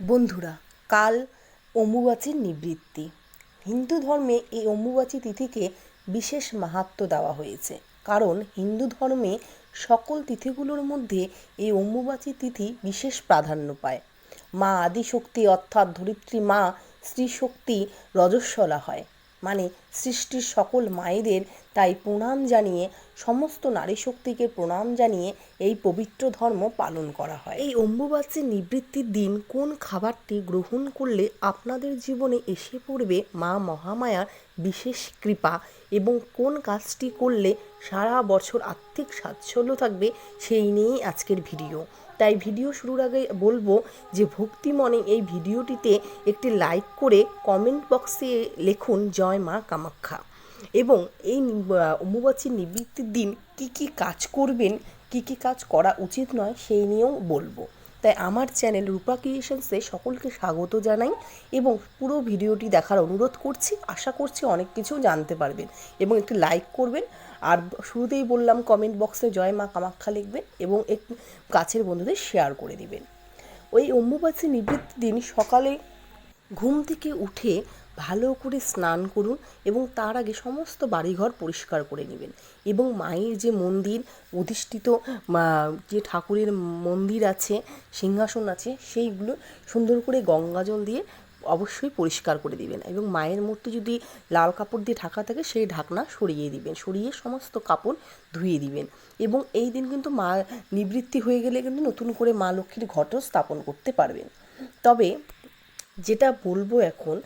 বন্ধুরা, কাল অম্বুবাচীর নিবৃত্তি। হিন্দু ধর্মে এই অম্বুবাচী তিথিকে বিশেষ মাহাত্ম দেওয়া হয়েছে। কারণ হিন্দু ধর্মে সকল তিথিগুলোর মধ্যে এই অম্বুবাচী তিথি বিশেষ প্রাধান্য পায়। মা আদিশক্তি অর্থাৎ ধরিত্রী মা স্ত্রীশক্তি রজস্বলা হয়। মানে সৃষ্টির সকল মায়েদের তাই প্রণাম জানিয়ে, সমস্ত নারী শক্তিকে প্রণাম জানিয়ে এই পবিত্র ধর্ম পালন করা হয়। এই অম্বুবাচী নিবৃত্তির দিন কোন খাবারটি গ্রহণ করলে আপনাদের জীবনে এসে পড়বে মা মহামায়ার বিশেষ কৃপা এবং কোন কাজটি করলে সারা বছর আর্থিক স্বাচ্ছল্য থাকবে সেই নিয়েই আজকের ভিডিও। তাই ভিডিও শুরুর আগে বলব যে ভক্তি মনে এই ভিডিওটিতে একটি লাইক করে কমেন্ট বক্সে লেখুন, জয় মা কামাখ্যা। এবং এই অম্বুবাচীর নিবৃত্তির দিন কি কি কাজ করবেন, কি কি কাজ করা উচিত নয়, সেই নিয়েও বলব। তাই আমার চ্যানেল রূপা ক্রিয়েশনসে সকলকে স্বাগত জানাই এবং পুরো ভিডিওটি দেখার অনুরোধ করছি, আশা করছি অনেক কিছু জানতে পারবেন এবং একটি লাইক করবেন। আর শুরুতেই বললাম কমেন্ট বক্সে জয় মা কামাখ্যা লিখবেন এবং এক কাছের বন্ধুদের শেয়ার করে দিবেন। ওই অম্বুবাসী নিবৃত্তি দিন সকালে ঘুম থেকে উঠে ভালো করে স্নান করুন এবং তার আগে সমস্ত বাড়িঘর পরিষ্কার করে নেবেন। এবং মায়ের যে মন্দির, অধিষ্ঠিত যে ঠাকুরের মন্দির আছে, সিংহাসন আছে, সেইগুলো সুন্দর করে গঙ্গা জল দিয়ে অবশ্যই পরিষ্কার করে দিবেন। এবং মায়ের মূর্তি যদি লাল কাপড় দিয়ে ঢাকা থাকে, সেই ঢাকনা সরিয়ে দিবেন। সরিয়ে সমস্ত কাপড় ধুয়ে দিবেন। এবং এই দিন কিন্তু মা নিবৃত্তি হয়ে গেলে কিন্তু নতুন করে মা লক্ষ্মীর ঘটও স্থাপন করতে পারবেন। তবে যেটা বলব এখন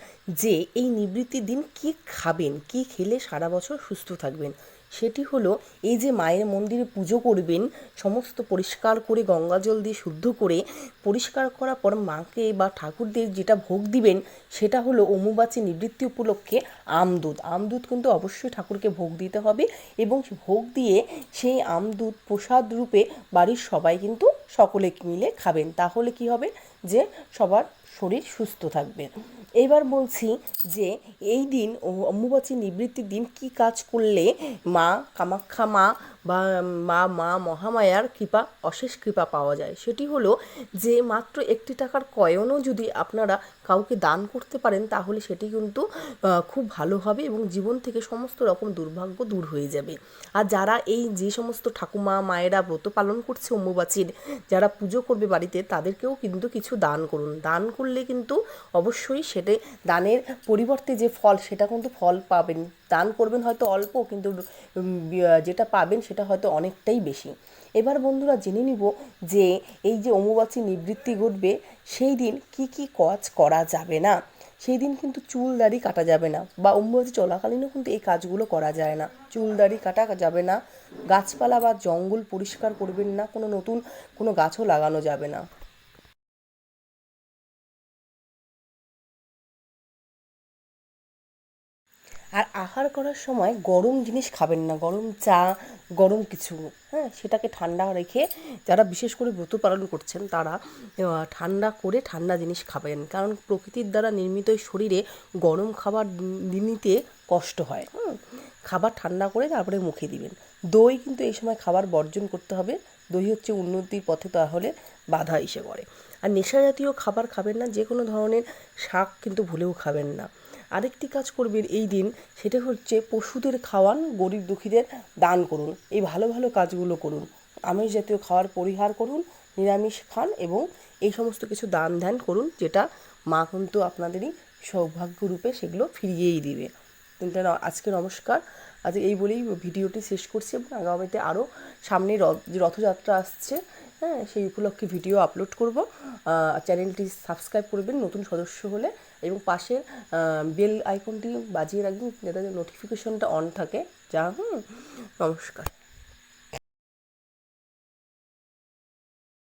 যে এই নিবৃত্তির দিন কি খাবেন, কি খেলে সারা বছর সুস্থ থাকবেন? সেটি হলো, এই যে মায়ের মন্দিরে পুজো করবেন, সমস্ত পরিষ্কার করে, গঙ্গা জল দিয়ে শুদ্ধ করে, পরিষ্কার করার পর মাকে বা ঠাকুরদের যেটা ভোগ দিবেন, সেটা হলো অমুবাচী নিবৃত্তি উপলক্ষে আমদুধ আমদুধ কিন্তু অবশ্যই ঠাকুরকে ভোগ দিতে হবে এবং ভোগ দিয়ে সেই আমদুধ প্রসাদ রূপে বাড়ির সবাই কিন্তু সকলে মিলে খাবেন। তাহলে কি হবে? যে সবার শরীর সুস্থ থাকবে। এবার বলছি যে এই দিন অম্বুবাচী নিবৃত্তির দিন কি কাজ করলে মা কামাখ্যা মা বা মা মা মহামায়ার কৃপা, অশেষ কৃপা পাওয়া যায়? সেটি হলো যে মাত্র একটি টাকার কয়নও যদি আপনারা কাউকে দান করতে পারেন, তাহলে সেটি কিন্তু খুব ভালো হবে এবং জীবন থেকে সমস্ত রকম দুর্ভাগ্য দূর হয়ে যাবে। আর যারা এই যে সমস্ত ঠাকুমা, মায়েরা ব্রত পালন করছে অম্বুবাচীর, যারা পুজো করবে বাড়িতে, তাদেরকেও কিন্তু কিছু দান করুন। দান করলে কিন্তু অবশ্যই সেটা দানের পরিবর্তে যে ফল, সেটা কিন্তু ফল পাবেন। দান করবেন হয়তো অল্প, কিন্তু যেটা পাবেন সেটা হয়তো অনেকটাই বেশি। এবার বন্ধুরা জেনে নিব যে এই যে অমুবাচী নিবৃত্তি ঘটবে, সেই দিন কি কি কাজ করা যাবে না? সেই দিন কিন্তু চুল দাড়ি কাটা যাবে না, বা অম্বুবাচী চলাকালীনও কিন্তু এই কাজগুলো করা যায় না। চুল দাড়ি কাটা যাবে না, গাছপালা বা জঙ্গল পরিষ্কার করবেন না, কোনো নতুন কোনো গাছও লাগানো যাবে না। আর আহার করার সময় গরম জিনিস খাবেন না, গরম চা, গরম কিছু হ্যাঁ সেটাকে ঠান্ডা রেখে যারা বিশেষ করে ব্রত পালন করছেন তারা ঠান্ডা করে ঠান্ডা জিনিস খাবেন। কারণ প্রকৃতির দ্বারা নির্মিত শরীরে গরম খাবার নিতে কষ্ট হয়, হুম। খাবার ঠান্ডা করে তারপরে মুখে দিবেন। দই কিন্তু এই সময় খাবার বর্জন করতে হবে। দই হচ্ছে উন্নতির পথে তাহলে বাধা এসে পড়ে। আর নেশা জাতীয় খাবার খাবেন না যে কোনো ধরনের শাক কিন্তু ভুলেও খাবেন না। আরেকটি কাজ করবেন এই দিন, সেটা হচ্ছে পশুদের খাওয়ান, গরিব দুঃখীদের দান করুন। এই ভালো ভালো কাজগুলো করুন। আমিষ জাতীয় খাওয়ার পরিহার করুন, নিরামিষ খান এবং এই সমস্ত কিছু দান ধ্যান করুন, যেটা মা কিন্তু আপনাদেরই সৌভাগ্যরূপে সেগুলো ফিরিয়েই দিবে। কিন্তু আজকে নমস্কার। আজ এই বলেই ভিডিওটি শেষ করছি এবং আগামীতে আরও সামনে যে রথযাত্রা আসছে। হ্যাঁ সেই উপলক্ষে ভিডিও আপলোড করব। চ্যানেলটি সাবস্ক্রাইব করবেন নতুন সদস্য হলে এবং পাশের বেল আইকনটি বাজিয়ে রাখবেন যাতে নোটিফিকেশনটা অন থাকে। যা, হুম, নমস্কার।